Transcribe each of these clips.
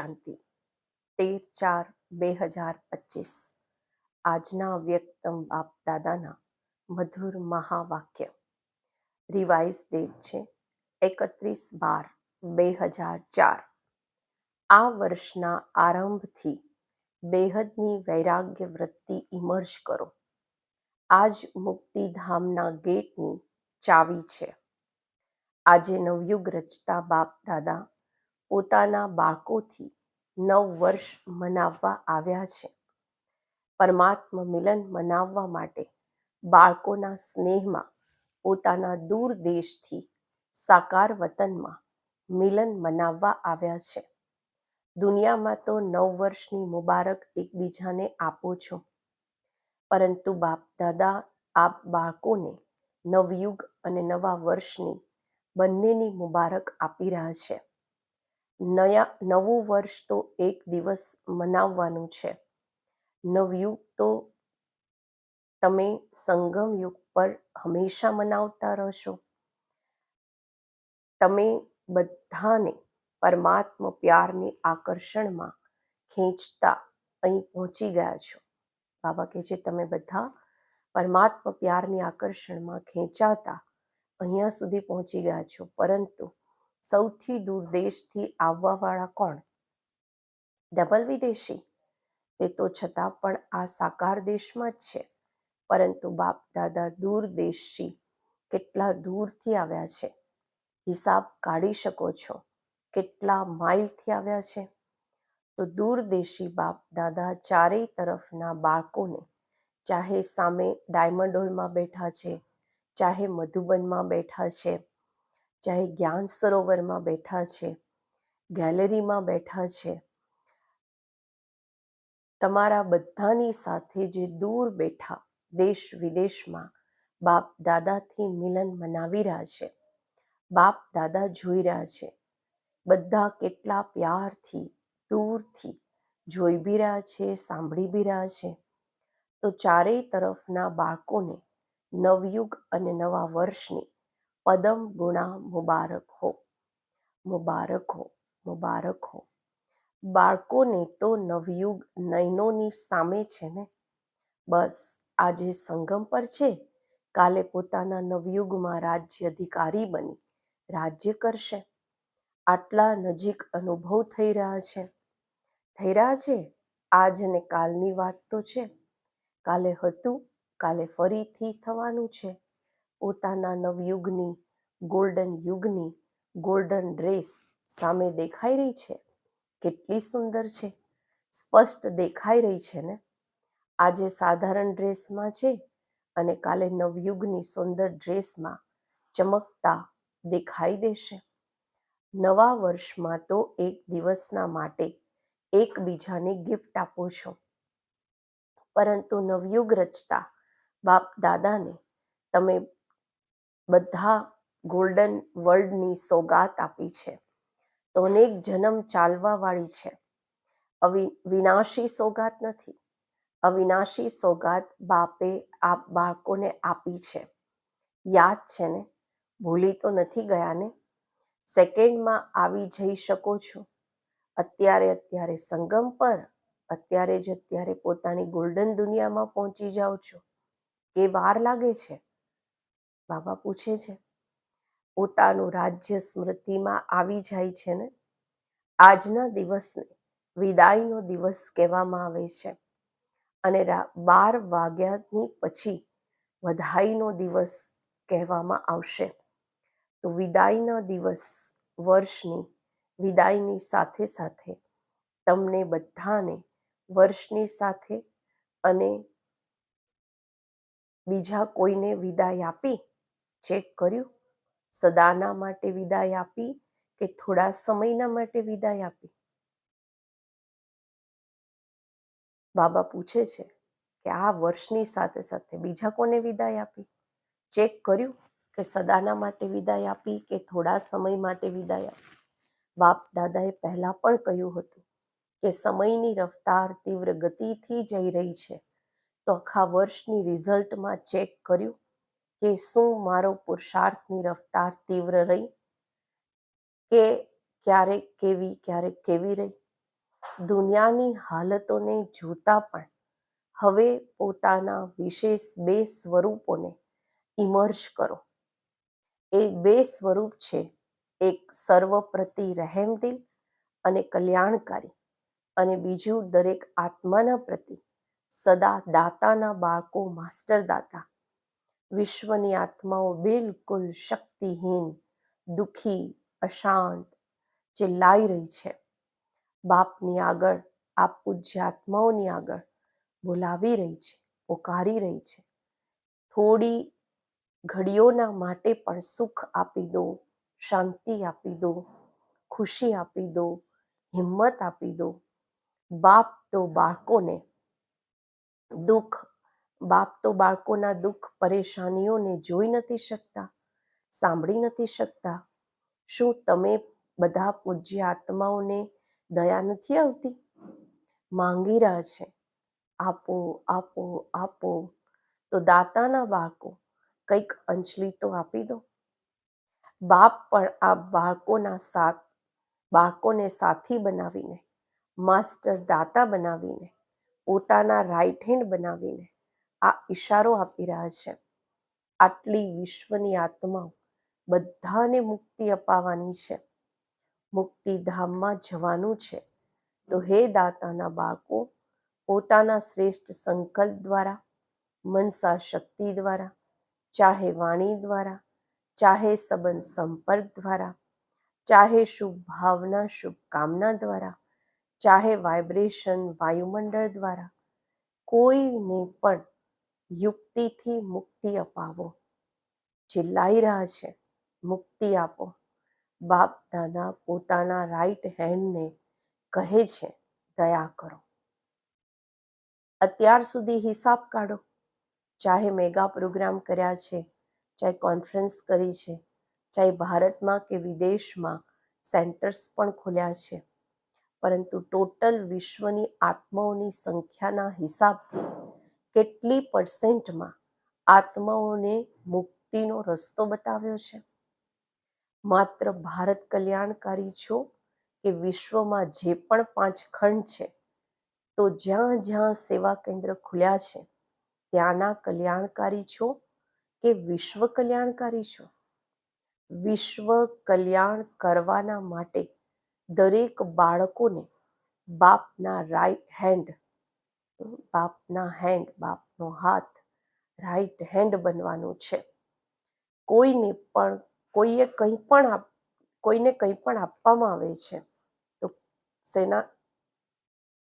શાંતિ. તેર ચાર બે હજાર પચીસ. આજના વ્યક્તમ બાપ દાદાના મધુર મહાવાક્ય. રિવાઇઝ ડેટ છે એકત્રીસ બાર બે હજાર ચાર. આ વર્ષના આરંભથી બેહદની વૈરાગ્ય વૃત્તિ ઇમર્જ કરો. આજ મુક્તિધામના ગેટની ચાવી છે. આજે નવયુગ રચતા બાપ દાદા પોતાના બાળકોથી નવ વર્ષ મનાવવા આવ્યા છે. પરમાત્મા મિલન મનાવવા માટે બાળકોના સ્નેહમાં પોતાના દૂર દેશથી સાકાર વતનમાં મિલન મનાવવા આવ્યા છે. દુનિયામાં તો નવ વર્ષની મુબારક એકબીજાને આપો છો. પરંતુ બાપ, દાદા, આપ બાળકોને નવયુગ અને નવા વર્ષની બંનેની મુબારક આપી રહ્યા છે. નયા, નવું વર્ષ તો એક દિવસ મનાવવાનું છે. નવયુગ તો તમે સંગમ યુગ પર હંમેશા મનાવતા રહેશો. તમે બધાને પરમાત્મા પ્યારની આકર્ષણમાં ખેંચતા અહીં પહોંચી ગયા છો. બાબા કહે છે, તમે બધા પરમાત્મા પ્યારની આકર્ષણમાં ખેંચાતા અહીંયા સુધી પહોંચી ગયા છો. પરંતુ સૌથી દૂર દેશથી આવવાવાળા કોણ? ડબલ વિદેશી. તે તો છતાં પણ આ સાકાર દેશમાં જ છે. પરંતુ બાપ, દાદા દૂર દેશથી કેટલા દૂરથી આવ્યા છે? હિસાબ કાઢી શકો છો. કેટલા માઇલથી આવ્યા છે? તો દૂરદેશી બાપ, દાદા ચારેય તરફના બાળકોને ચાહે સામે ડાયમંડ હોલમાં બેઠા છે, ચાહે મધુબનમાં બેઠા છે ચાહે જ્ઞાન સરોવરમાં બેઠા છે, ગેલેરીમાં બેઠા છે. તમારા બધાની સાથે જે દૂર બેઠા દેશ વિદેશમાં બાપ દાદાથી મિલન મનાવી રહ્યા છે, બાપ દાદા જોઈ રહ્યા છે, બધા કેટલા પ્યારથી, દૂરથી જોઈ બી રહ્યા છે, સાંભળી બી રહ્યા છે. તો ચારેય તરફના બાળકોને નવયુગ અને નવા વર્ષની પદમ ગુણા મુબારક હો. મુબારક હો મુબારક હો. બાળકોને તો નવયુગ નયનોની સામે છે ને? બસ આજે સંગમ પર છે, કાલે પોતાના નવયુગમાં રાજ્ય અધિકારી બની, રાજ્ય કરશે. આટલા નજીક અનુભવ થઈ રહ્યા છે. થઈ રહ્યા છે? આજ અને કાલની વાત તો છે. કાલે હતું, કાલે ફરીથી થવાનું છે. પોતાના નવયુગની ગોલ્ડન યુગની ગોલ્ડન ડ્રેસ સામે દેખાઈ રહી છે. કેટલી સુંદર છે. સ્પષ્ટ દેખાઈ રહી છે ને? આજે સાધારણ ડ્રેસમાં છે અને કાલે નવયુગની સુંદર ડ્રેસમાં ચમકતા દેખાઈ દેશે. નવા વર્ષમાં તો એક દિવસના માટે એકબીજાને ગિફ્ટ આપો છો. પરંતુ નવયુગ રચતા બાપ દાદાને તમે બધા ગોલ્ડન વર્લ્ડની સોગાત આપી છે. તો અનેક જન્મ ચાલવા વાળી છે. અવિ, વિનાશી સોગાત નથી. અવિનાશી સોગાત બાપે આપ બાળકોને આપી છે. યાદ છે ને? ભૂલી તો નથી ગયા ને સેકન્ડમાં આવી જઈ શકો છો. અત્યારે અત્યારે સંગમ પર, અત્યારે જ અત્યારે પોતાની ગોલ્ડન દુનિયામાં પહોંચી જાઓ છો. કે વાર લાગે છે? બાબા પૂછે છે, પોતાનું રાજ્ય સ્મૃતિમાં આવી જાય છે ને? આજના દિવસને વિદાયનો દિવસ કહેવામાં આવે છે અને બાર વાગ્યાની પછી વધાઈનો દિવસ કહેવામાં આવશે. તો વિદાયના દિવસ વર્ષની, વિદાયની સાથે સાથે તમને બધાને વર્ષની સાથે અને બીજા કોઈને વિદાય આપી ચેક કર્યું? સદાના માટે વિદાય આપી કે થોડા સમયના માટે વિદાય આપી? બાબા પૂછે છે કે આ વર્ષની સાથે સાથે બીજા કોને વિદાય આપી? ચેક કર્યું કે સદાના માટે વિદાય આપી કે થોડા સમય માટે વિદાય આપી? બાપ દાદાએ પહેલા પણ કહ્યું હતું કે સમયની રફતાર તીવ્ર ગતિથી જઈ રહી છે. તો આખા વર્ષની રિઝલ્ટમાં ચેક કર્યું કે શું મારો પુરુષાર્થની રફતાર તીવ્ર રહી? કે ક્યારેક કેવી ક્યારેક કેવી રહી? દુનિયાની હાલતોને જોતા પણ હવે પોતાના વિશેષ બે સ્વરૂપોને ઇમર્જ કરો. એ બે સ્વરૂપ છે, એક સર્વપ્રતિ રહેમદિલ અને કલ્યાણકારી અને બીજું દરેક આત્માના પ્રતિ સદા દાતાના બાળકો માસ્ટર દાતા વિશ્વની આત્માઓ બિલકુલ શક્તિહીન, દુઃખી, અશાંત, ચિલ્લાઈ રહી છે. બાપની આગળ આ પૂજ્ય આત્માઓની આગળ બોલાવી રહી છે, પોકારી રહી છે. થોડી ઘડીઓના માટે પણ સુખ આપી દો, શાંતિ આપી દો, ખુશી આપી દો, હિંમત આપી દો. બાપ તો બાળકોને દુઃખ બાપ તો બાળકોના દુઃખ, પરેશાનીઓને જોઈ નથી શકતા, સાંભળી નથી શકતા. શું તમે બધા પૂજ્ય આત્માઓને દયા નથી આવતી? માંગી રહ્યા છે. આપો આપો આપો. તો દાતાના બાળકો, કંઈક અંજલી તો આપી દો. બાપ પણ આ બાળકોના સાથ, બાળકોને સાથી બનાવીને, માસ્ટર દાતા બનાવીને, પોતાના રાઈટ હેન્ડ બનાવીને આ ઈશારો આપી રહ્યા છે. આટલી વિશ્વની આત્માઓ બધાને મુક્તિ અપાવવાની છે. મુક્તિધામમાં જવાનું છે. તો હે દાતાના બાળકો, પોતાના શ્રેષ્ઠ સંકલ્પ દ્વારા, મનસા શક્તિ દ્વારા, ચાહે વાણી દ્વારા, ચાહે સંબંધ સંપર્ક દ્વારા, ચાહે શુભ ભાવના શુભકામના દ્વારા, ચાહે વાઇબ્રેશન વાયુમંડળ દ્વારા, કોઈને પણ યુક્તિથી મુક્તિ અપાવો. ચિલ્લાઈ રહ્યા છે. મુક્તિ આપો. બાપ દાદા પોતાના રાઈટ હેન્ડને કહે છે, દયા કરો. અત્યાર સુધી હિસાબ કાઢો. ચાહે મેગા પ્રોગ્રામ કર્યા છે, ચાહે કોન્ફરન્સ કરી છે, ચાહે ભારતમાં કે વિદેશમાં સેન્ટર્સ પણ ખોલ્યા છે. પરંતુ ટોટલ વિશ્વની આત્માઓની સંખ્યાના હિસાબથી કેટલી પર્સેન્ટમાં આત્માઓને મુક્તિનો રસ્તો બતાવ્યો છે? માત્ર ભારત કલ્યાણકારી છો કે વિશ્વમાં જે પણ પાંચ ખંડ છે, તો જ્યાં જ્યાં સેવા કેન્દ્ર ખુલ્યા છે, ત્યાંના કલ્યાણકારી છો કે વિશ્વ કલ્યાણકારી છો? વિશ્વ કલ્યાણ કરવાના માટે દરેક બાળકોને બાપના રાઈટ હેન્ડ બાપના હેન્ડ બાપનો હાથ રાઈટ હેન્ડ બનવાનું છે. કોઈને પણ, કોઈએ કંઈ પણ કોઈને કંઈ પણ આપવામાં આવે છે, તો સેના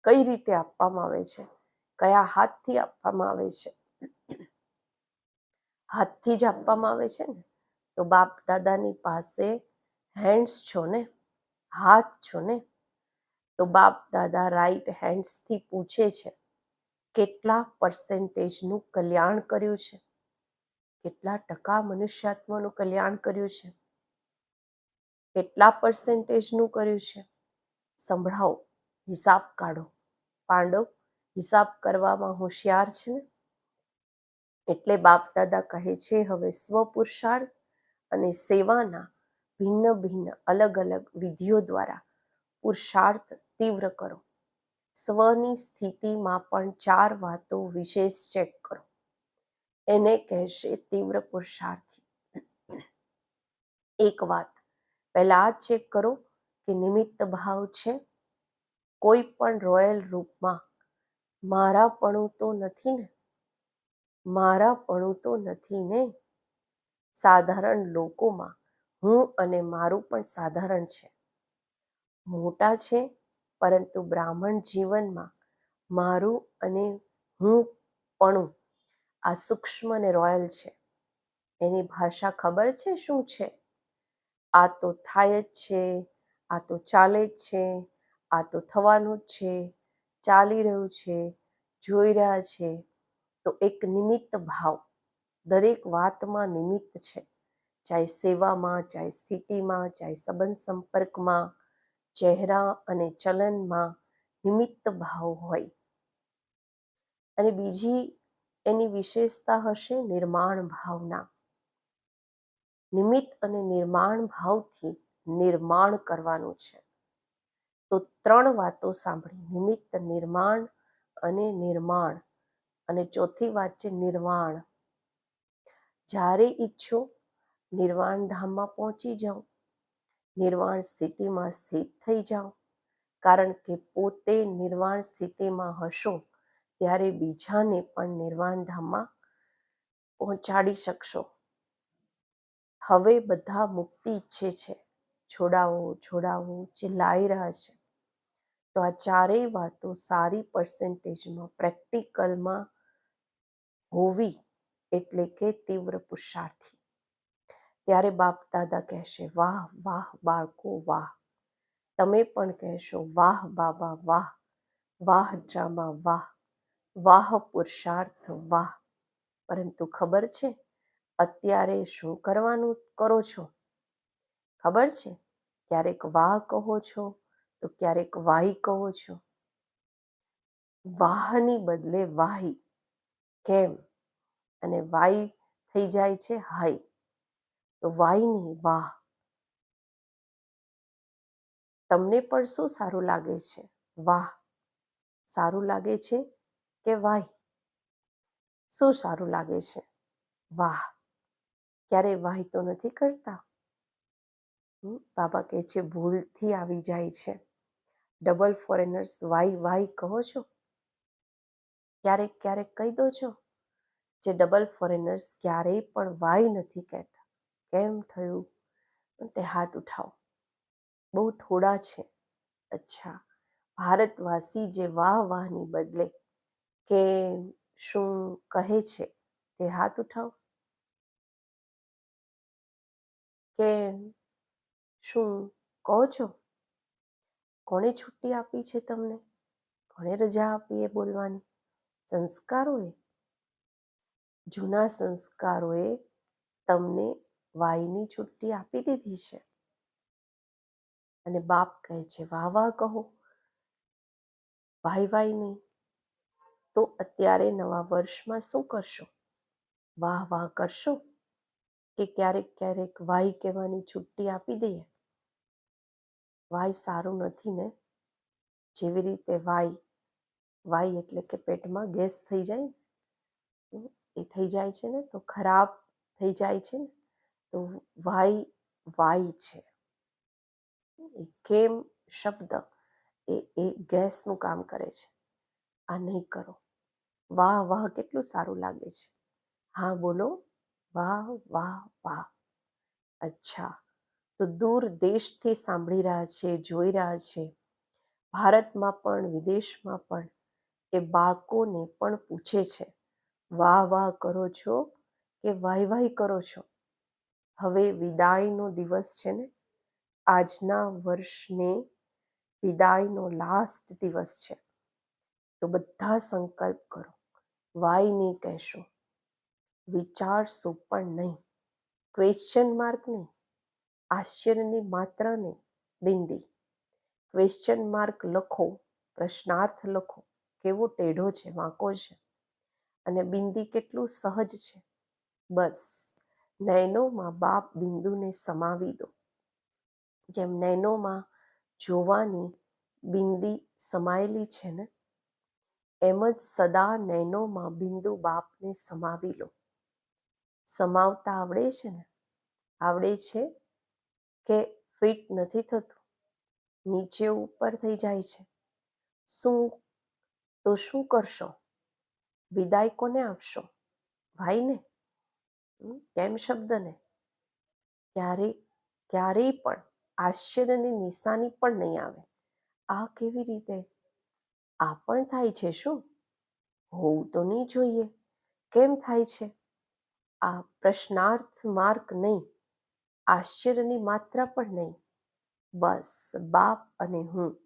કઈ રીતે આપવામાં આવે છે, કયા હાથથી આપવામાં આવે છે? હાથથી જ આપવામાં આવે છે ને? તો બાપ દાદાની પાસે હેન્ડ્સ છો ને? હાથ છો ને? તો બાપ દાદા રાઈટ હેન્ડ્સથી પૂછે છે કેટલા પર્સેન્ટેજનું કલ્યાણ કર્યું છે? કેટલા ટકા મનુષ્યાત્માનું કલ્યાણ કર્યું છે? કેટલા પર્સેન્ટેજનું કર્યું છે? સંભળાવો, હિસાબ કાઢો. પાંડવ, હિસાબ કરવામાં હોશિયાર છે ને? એટલે બાપ દાદા કહે છે, હવે સ્વપુરુષાર્થ અને સેવાના ભિન્ન ભિન્ન અલગ અલગ વિધિઓ દ્વારા પુરુષાર્થ તીવ્ર કરો. સ્વની સ્થિતિમાં પણ ચાર વાતો વિશેષ ચેક કરો. એને કહેશે તીવ્ર પુરુષાર્થી. એક વાત, પહેલા આ ચેક કરો કે નિમિત્ત ભાવ છે? કોઈ પણ રોયલ રૂપમાં મારાપણું તો નથી ને? મારાપણું તો નથી ને? સાધારણ લોકોમાં હું અને મારું પણ સાધારણ છે. મોટા છે પરંતુ બ્રાહ્મણ જીવનમાં મારું અને હું પણું આ સૂક્ષ્મ અને રોયલ છે. એની ભાષા ખબર છે શું છે? આ તો થાય જ છે, આ તો ચાલે જ છે, આ તો થવાનું જ છે, ચાલી રહ્યું છે, જોઈ રહ્યા છે. તો એક નિમિત્ત ભાવ, દરેક વાતમાં નિમિત્ત છે. ચાહે સેવામાં, ચાહે સ્થિતિમાં, ચાહે સંબંધ સંપર્કમાં ચહેરા અને ચલનમાં નિમિત્ત ભાવ હોય. અને બીજી એની વિશેષતા હશે નિર્માણ ભાવના. નિમિત્ત અને નિર્માણ ભાવથી નિર્માણ કરવાનું છે. તો ત્રણ વાતો સાંભળી. નિમિત્ત, નિર્માણ અને નિર્માણ. અને ચોથી વાત છે નિર્વાણ. જ્યારે ઈચ્છો નિર્વાણ ધામમાં પહોંચી જાઓ. નિર્વાણ સ્થિતિમાં સ્થિત થઈ જાઓ. કારણ કે પોતે નિર્વાણ સ્થિતિમાં હશો, ત્યારે બીજાને પણ નિર્વાણ ધામમાં પહોંચાડી શકશો. હવે બધા મુક્તિ ઈચ્છે છે. છોડાવો છોડાવો ચિલ્લાઈ રહ્યા છે. તો આ ચારેય વાતો સારી પર્સન્ટેજમાં પ્રેક્ટિકલમાં હોવી એટલે કે તીવ્ર પુરુષાર્થી. ત્યારે બાપ દાદા કહેશે, વાહ વાહ, બાળકો, વાહ. તમે પણ કહેશો, વાહ, બાબા, વાહ વાહ ડ્રામા વાહ વાહ, પુરુષાર્થ, વાહ. પરંતુ ખબર છે, અત્યારે શું કરવાનું કરો છો? ખબર છે? ક્યારેક વાહ કહો છો, તો ક્યારેક વાહી કહો છો. વાહની બદલે વાહી. કેમ? અને વાઈ થઈ જાય છે હાઈ તો વાય નહીં, વાહ. તમને પણ શું સારું લાગે છે? વાહ. સારું લાગે છે કે વાહ શું સારું લાગે છે? વાહ. ક્યારે વાહ તો નથી કરતા? બાબા કહે છે ભૂલથી આવી જાય છે. ડબલ ફોરેનર્સ વાય વાય કહો છો? ક્યારેક ક્યારેક કહી દો છો? જે ડબલ ફોરેનર્સ ક્યારેય પણ વાય નથી કહેતા. કેમ થયું? તે હાથ ઉઠાવો. બહુ થોડા છે. અચ્છા, ભારતવાસી જે વાહ વાહની બદલે કે શું કહે છે તે હાથ ઉઠાવો? કે શું કહો છો? કોણે છુટ્ટી આપી છે તમને? કોણે રજા આપી એ બોલવાની? સંસ્કારોએ? જૂના સંસ્કારોએ તમને વાયની છુટ્ટી આપી દીધી છે. અને બાપ કહે છે, વાહ વાહ, કહો. ભાઈ વાય નહીં. તો અત્યારે નવા વર્ષમાં શું કરશો? વાહ વાહ, કરશો. કે ક્યારેક ક્યારેક વાય કહેવાની છુટ્ટી આપી દઈએ. વાય સારું નથી ને? જેવી રીતે વાય વાય એટલે કે પેટમાં ગેસ થઈ જાય એ થઈ જાય છે ને, તો ખરાબ થઈ જાય છે ને. તો વાય વાય છે. એ કેમ શબ્દ એ એ ગેસનું કામ કરે છે. આ નહીં કરો. વાહ વાહ કેટલું સારું લાગે છે. હા, બોલો. વાહ વાહ વાહ. અચ્છા. તો દૂર દેશથી સાંભળી રહ્યા છે, જોઈ રહ્યા છે. ભારતમાં પણ, વિદેશમાં પણ એ બાળકોને પણ પૂછે છે. વાહ વાહ કરો છો કે વાહ વાહ કરો છો? હવે વિદાયનો દિવસ છે ને, આજના વર્ષને વિદાયનો લાસ્ટ દિવસ છે. તો બધા સંકલ્પ કરો. વાય નહીં કહેશો? વિચારશો પણ નહીં. ક્વેશ્ચન માર્ક નહીં. આશ્ચર્યની માત્ર નહીં. બિંદી. ક્વેશ્ચન માર્ક લખો. પ્રશ્નાર્થ લખો. કેવો ટેઢો છે, વાંકો છે. અને બિંદી કેટલું સહજ છે. બસ. નયનોમાં બાપ બિંદુને સમાવી દો. જેમ નયનોમાં જોવાની બિંદી સમાયેલી છે ને, એમ જ સદા નયનોમાં બિંદુ બાપને સમાવી લો. સમાવતા આવડે છે ને? આવડે છે કે ફિટ નથી થતું? નીચે ઉપર થઈ જાય છે. શું, તો શું કરશો? વિદાય કોને આપશો? ભાઈને? કેમ શબ્દને? ક્યારે ક્યારેય પણ આશ્ચર્યની નિશાની પણ નહીં આવે. આ કેવી રીતે? આ પણ થાય છે શું? હોવું તો નહીં જોઈએ. કેમ થાય છે? આ પ્રશ્નાર્થ માર્ક નહીં. આશ્ચર્યની માત્રા પણ નહીં. બસ, બાપ અને હું.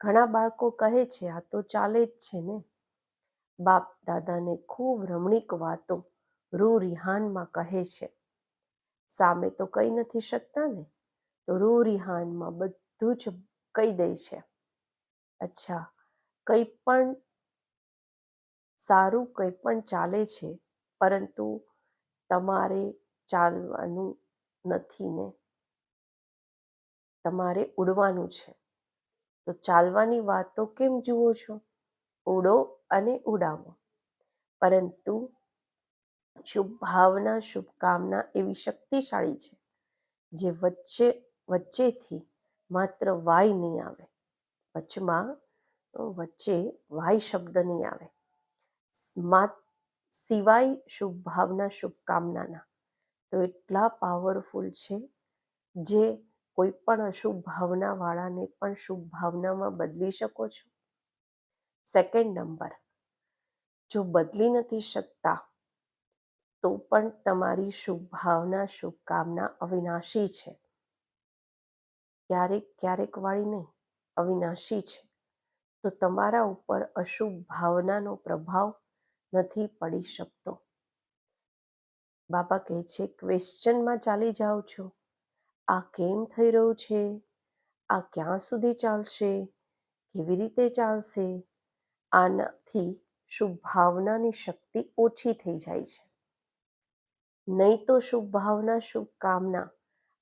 ઘણા બાળકો કહે છે, આ તો ચાલે જ છે ને. બાપ દાદાને ખૂબ રમણીક વાતો રૂ રિહાનમાં કહે છે. સામે તો કહી નથી શકતા ને? તો રૂ રિહાનમાં બધું જ કહી દે છે. અચ્છા, કંઈ પણ સારું કંઈ પણ ચાલે છે, પરંતુ તમારે ચાલવાનું નથી ને? તમારે ઉડવાનું છે. તો ચાલવાની વાત તો કેમ જુઓ છો? ઉડો અને ઉડાવો. પરંતુ શુભ ભાવના શુભકામના એવી શક્તિશાળી છે, જે વચ્ચે, વચ્ચેથી માત્ર વાય નહીં આવે. વચમાં વચ્ચે વાય શબ્દ નહીં આવે. માત સિવાય શુભ ભાવના શુભકામનાના. તો એટલા પાવરફુલ છે, જે કોઈ પણ અશુભ ભાવનાવાળાને પણ શુભ ભાવનામાં બદલી શકો છો. સેકન્ડ નંબર જો બદલી નથી શકતા તો પણ તમારી શુભ ભાવના શુભકામના અવિનાશી છે. ક્યારેક ક્યારેક વાળી નહીં, અવિનાશી છે. તો તમારા ઉપર અશુભ ભાવનાનો પ્રભાવ નથી પડી શકતો. બાબા કહે છે, ક્વેશ્ચનમાં ચાલી જાઓ છો. આ કેમ થઈ રહ્યું છે? આ ક્યાં સુધી ચાલશે? કેવી રીતે ચાલશે? આનાથી શુભ ભાવનાની શક્તિ ઓછી થઈ જાય છે. નહીં તો શુભ ભાવના, શુભ કામના.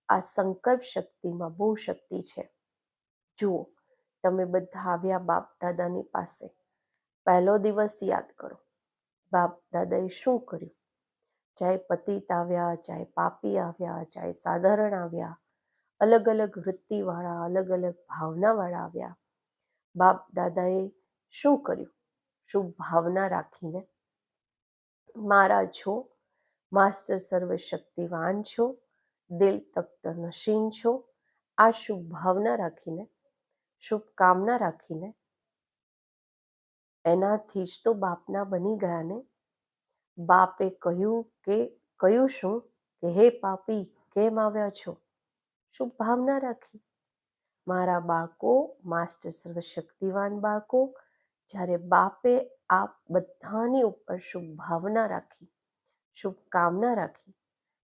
આ સંકલ્પ શક્તિમાં બહુ શક્તિ છે. જુઓ, તમે બધા આવ્યા બાપ દાદાની પાસે. પહેલો દિવસ યાદ કરો, બાપ દાદાએ શું કર્યું? ચાહે પતિત આવ્યા, ચાહે પાપી આવ્યા, ચાહે સાધારણ આવ્યા, અલગ અલગ વૃત્તિવાળા, અલગ અલગ ભાવનાવાળા આવ્યા. બાપ દાદાએ શું કર્યું? શુભ ભાવના રાખીને. મારા છો માસ્ટર સર્વશક્તિવાન છો દિલ તખ્ત નશીન છો આ શુભ ભાવના રાખીને શુભકામના રાખીને એનાથી જ તો બાપના બની ગયા ને બાપે કહ્યું કે, કહ્યું શું? કે હે પાપી, કેમ આવ્યા છો? શુભ ભાવના રાખી. મારા બાળકો, માસ્ટર સર્વશક્તિવાન બાળકો, જ્યારે બાપે આ બધાની ઉપર શુભ ભાવના રાખી શુભકામના રાખી.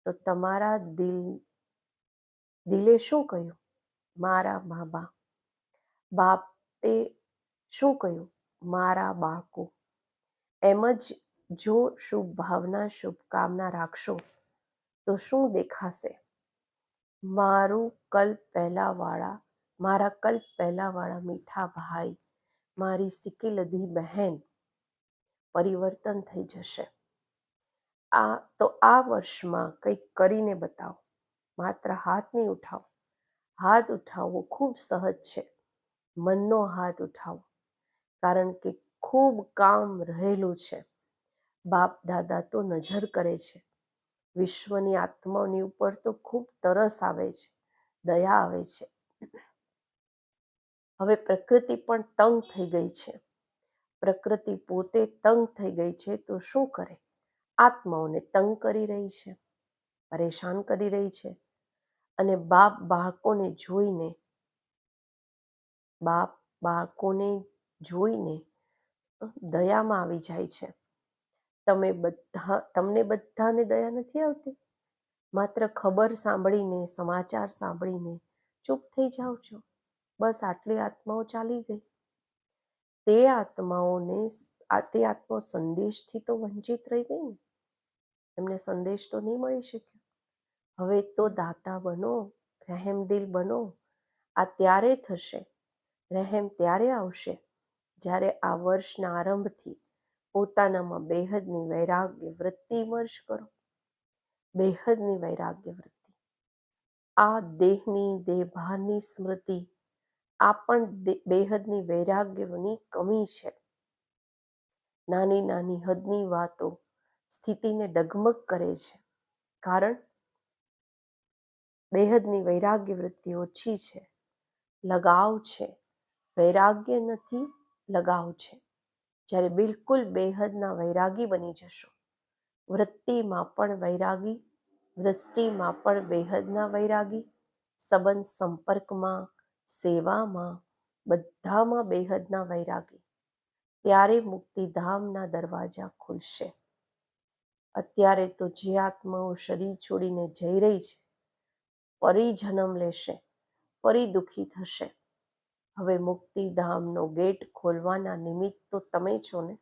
તો તમારા દિલ, દિલે શું કહ્યું? મારા મા બાપ બાપે શું કહ્યું? મારા બાળકો. એમ જ જો શુભ ભાવના, શુભકામના રાખશો, તો શું દેખાશે? મારું કલ્પ પહેલાંવાળા મારા કલ્પ પહેલાંવાળા મીઠા ભાઈ, મારી સિકીલધી બહેન પરિવર્તન થઈ જશે. આ તો આ વર્ષમાં કંઈક કરીને બતાવો. માત્ર હાથ નહીં ઉઠાવો. હાથ ઉઠાવવો ખૂબ સહજ છે. મનનો હાથ ઉઠાવો. કારણ કે ખૂબ કામ રહેલું છે. બાપ, દાદા તો નજર કરે છે. વિશ્વની આત્માઓની ઉપર તો ખૂબ તરસ આવે છે. દયા આવે છે. હવે પ્રકૃતિ પણ તંગ થઈ ગઈ છે. પ્રકૃતિ પોતે તંગ થઈ ગઈ છે તો શું કરે? આત્માઓને તંગ કરી રહી છે, પરેશાન કરી રહી છે અને બાપ બાળકોને જોઈને, બાપ બાળકોને જોઈને દયામાં આવી જાય છે. તમે બધા, તમને બધાને દયા નથી આવતી? માત્ર ખબર સાંભળીને, સમાચાર સાંભળીને ચૂપ થઈ જાઓ છો? બસ આટલી આત્માઓ ચાલી ગઈ. તે આત્માઓને તે આત્મા સંદેશથી તો વંચિત રહી ગઈ ને? એમને સંદેશ તો નહીં મળી શક્યો. હવે તો દાતા બનો રહેમદિલ બનો, આ ત્યારે થશે, રહેમ ત્યારે આવશે, જ્યારે આ વર્ષના આરંભથી પોતાનામાં બેહદની વૈરાગ્ય વૃત્તિ વર્ષ કરો. બેહદની વૈરાગ્ય વૃત્તિ. આ દેહની દેહભાનની સ્મૃતિ આ પણ બેહદની વૈરાગ્યની કમી છે. નાની નાની હદની વાતો સ્થિતિને ડગમગ કરે છે. કારણ બેહદની વૈરાગ્ય વૃત્તિ ઓછી છે. લગાવ છે. વૈરાગ્ય નથી, લગાવ છે. જ્યારે બિલકુલ બેહદના વૈરાગી બની જશો. વૃત્તિમાં પણ વૈરાગી દૃષ્ટિમાં પણ બેહદના વૈરાગી, સંબંધ સંપર્કમાં સેવામાં બધામાં બેહદના વૈરાગી. ત્યારે મુક્તિધામના દરવાજા ખુલશે. અત્યારે તો જે આત્માઓ શરીર છોડીને જઈ રહી છે, ફરી જન્મ લેશે, ફરી દુઃખી થશે. હવે મુક્તિધામનો ગેટ ખોલવાના નિમિત્ત તો તમે છો ને?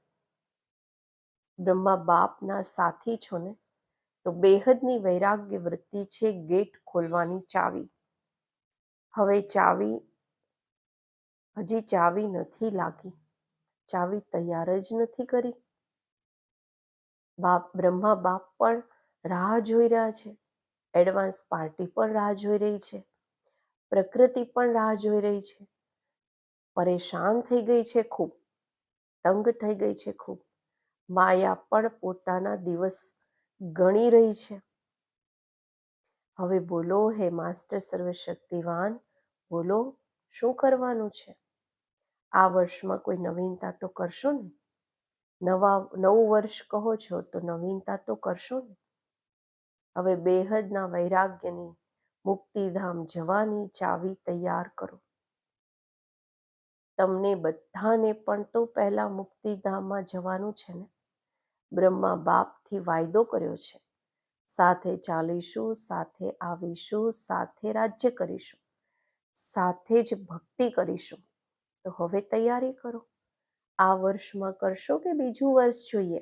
બ્રહ્મા બાપના સાથી છો ને? તો બેહદની વૈરાગ્ય વૃત્તિ છે ગેટ ખોલવાની ચાવી. હવે ચાવી, હજી ચાવી નથી લાગી. ચાવી તૈયાર જ નથી કરી. બાપ, બ્રહ્મા બાપ પણ રાહ જોઈ રહ્યા છે. એડવાન્સ પાર્ટી પણ રાહ જોઈ રહી છે. પ્રકૃતિ પણ રાહ જોઈ રહી છે. પરેશાન થઈ ગઈ છે ખૂબ. તંગ થઈ ગઈ છે ખૂબ. માયા પણ પોતાના દિવસ ગણી રહી છે. હવે બોલો, હે માસ્ટર સર્વશક્તિવાન, બોલો, શું કરવાનું છે? આ વર્ષમાં કોઈ નવીનતા તો કરશો ને? નવા, નવું વર્ષ કહો છો તો નવીનતા તો કરશો ને? હવે બેહદના વૈરાગ્યની મુક્તિધામ જવાની ચાવી તૈયાર કરો. તમને બધાને પણ તો પહેલા મુક્તિધામમાં જવાનું છે ને? બ્રહ્મા બાપથી વાયદો કર્યો છે. સાથે ચાલીશું, સાથે આવીશું, સાથે રાજ્ય કરીશું, સાથે જ ભક્તિ કરીશું. તો હવે તૈયારી કરો. આ વર્ષમાં કરશો કે બીજું વર્ષ જોઈએ?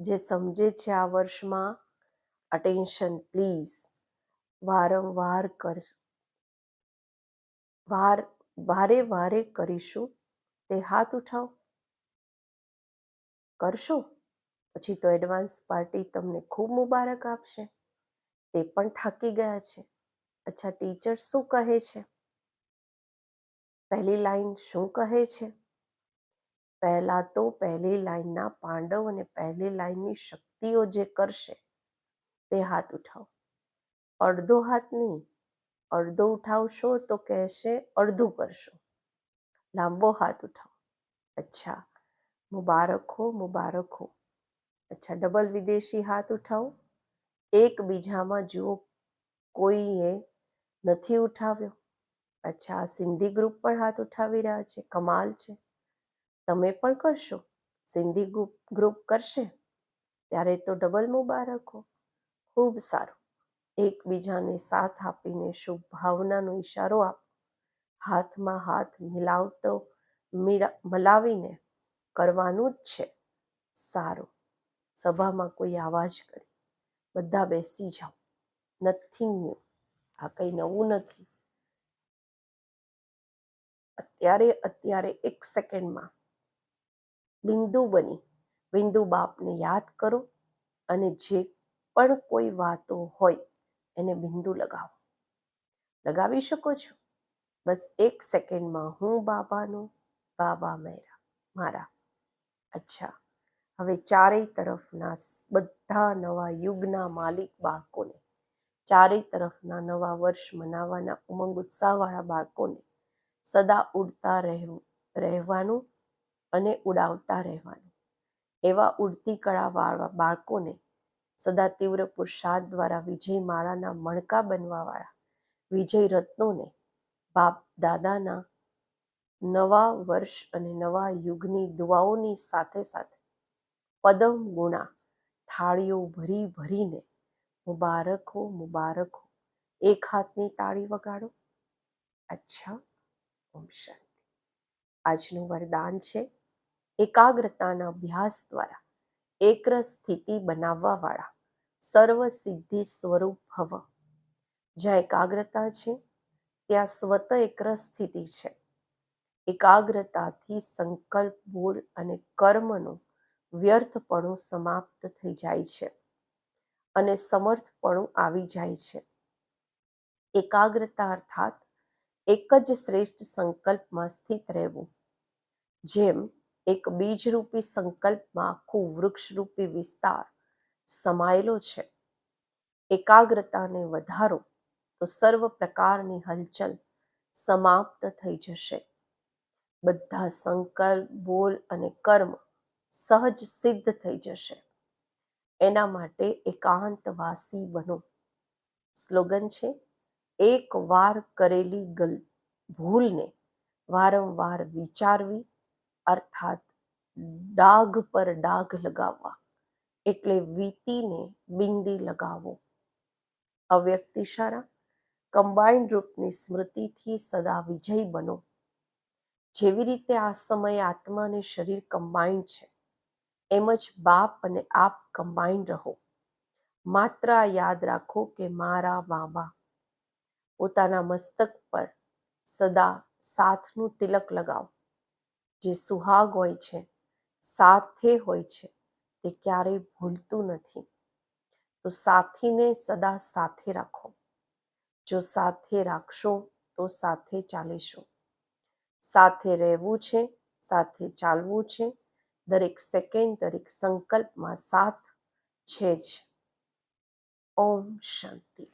જે સમજે છે આ વર્ષમાં અટેન્શન પ્લીઝ વારંવાર કર, વાર, વારે વારે કરીશું. તે હાથ ઉઠાવો. કરશો? પછી તો એડવાન્સ પાર્ટી તમને ખૂબ મુબારક આપશે. તે પણ થાકી ગયા છે. અચ્છા ટીચર શું કહે છે? પહેલી લાઈન શું કહે છે? પહેલા તો પહેલી લાઈનના પાંડવ અને પહેલી લાઈનની શક્તિઓ જે કરશે, તે હાથ ઉઠાવો. અડધો હાથ નહીં, અડધો ઉઠાવશો તો કહેશે અડધું કરશો. લાંબો હાથ ઉઠાવો. અચ્છા, મુબારક હો મુબારક હો. અચ્છા, ડબલ વિદેશી હાથ ઉઠાવો. એકબીજામાં જુઓ, કોઈએ નથી ઉઠાવ્યો. અચ્છા સિંધી ગ્રુપ પણ હાથ ઉઠાવી રહ્યા છે. કમાલ છે. તમે પણ કરશો? સિંધી ગ્રુપ ગ્રુપ કરશે? ત્યારે તો ડબલ મુબારકો. ખૂબ સારું. એકબીજાને સાથ આપીને શુભ ભાવનાનો ઈશારો આપો. હાથમાં હાથ મિલાવતો મલાવીને કરવાનું જ છે. સારું. સભામાં કોઈ આવાજ કરી. બધા બેસી જાઓ. નથિંગ ન્યૂ આ કંઈ નવું નથી. અત્યારે અત્યારે એક સેકન્ડમાં બિંદુ બની. બિંદુ બાપને યાદ કરો અને જે પણ કોઈ વાતો હોય એને બિંદુ લગાવો. લગાવી શકો છો? બસ એક સેકન્ડમાં હું બાબાનું બાબા મેરા, મારા. અચ્છા. હવે ચારેય તરફના બધા નવા યુગના માલિક બાળકોને, ચારેય તરફના નવા વર્ષ મનાવવાના ઉમંગ ઉત્સાહવાળા બાળકોને સદા ઉડતા રહેવાનું અને ઉડાવતા રહેવાનું. એવા ઉડતી કળાવાળા બાળકોને સદા તીવ્ર પુરુષાર્થ દ્વારા વિજય માળાના મણકા બનવાવાળા વિજય રત્નોને બાપ દાદાના નવા વર્ષ અને નવા યુગની દુઆઓની સાથે સાથે પદમ ગુણા. થાળીઓ ભરી ભરીને મુબારકો મુબારકો. એક હાથની તાળી વગાડો. અચ્છા, ઓમ શાંતિ. આજનું વરદાન છે એકાગ્રતાના અભ્યાસ દ્વારા એકર સ્થિતિ બનાવવા વાળા સર્વ સિદ્ધિ સ્વરૂપ ભવ. જ્યાં એકાગ્રતા છે, ત્યાં સ્વત એકર સ્થિતિ છે. એકાગ્રતાથી સંકલ્પ, બોલ અને કર્મનું વ્યર્થપણું સમાપ્ત થઈ જાય છે અને સમર્થપણું આવી જાય છે. એકાગ્રતા અર્થાત એક જ શ્રેષ્ઠ સંકલ્પમાં સ્થિત રહેવું, જેમ એક બીજરૂપી સંકલ્પમાં આખું વૃક્ષરૂપી વિસ્તાર સમાયેલો છે. એકાગ્રતાને વધારો તો સર્વ પ્રકારની હલચલ સમાપ્ત થઈ જશે. બધા સંકલ્પ, બોલ અને કર્મ સહજ સિદ્ધ થઈ જશે. એના માટે એકાંતવાસી બનો. સ્લોગન છે, એક વાર કરેલી ગલ, ભૂલને વારંવાર વિચારવી, અર્થાત ડાઘ પર ડાઘ લગાવવા, એટલે વીતીને બિંદી લગાવો. અવ્યક્ત ઇશારા કમ્બાઈન્ડ રૂપની સ્મૃતિથી સદા વિજય બનો. જેવી રીતે આ સમયે આત્મા અને શરીર કમ્બાઈન્ડ છે એમ જ બાપ અને આપ કમ્બાઈન્ડ રહો. માત્ર યાદ રાખો કે મારા બાબા પોતાના મસ્તક પર સદા સાથનું તિલક લગાવો. જે સુહાગ હોય છે, સાથે હોય છે, તે ક્યારેય ભૂલતું નથી. તો સાથીને સદા સાથે રાખો. જો સાથે રાખશો તો સાથે ચાલીશું. સાથે રહેવું છે, સાથે ચાલવું છે દરેક સેકન્ડ દરેક સંકલ્પમાં સાથ છે જ. ઓમ શાંતિ.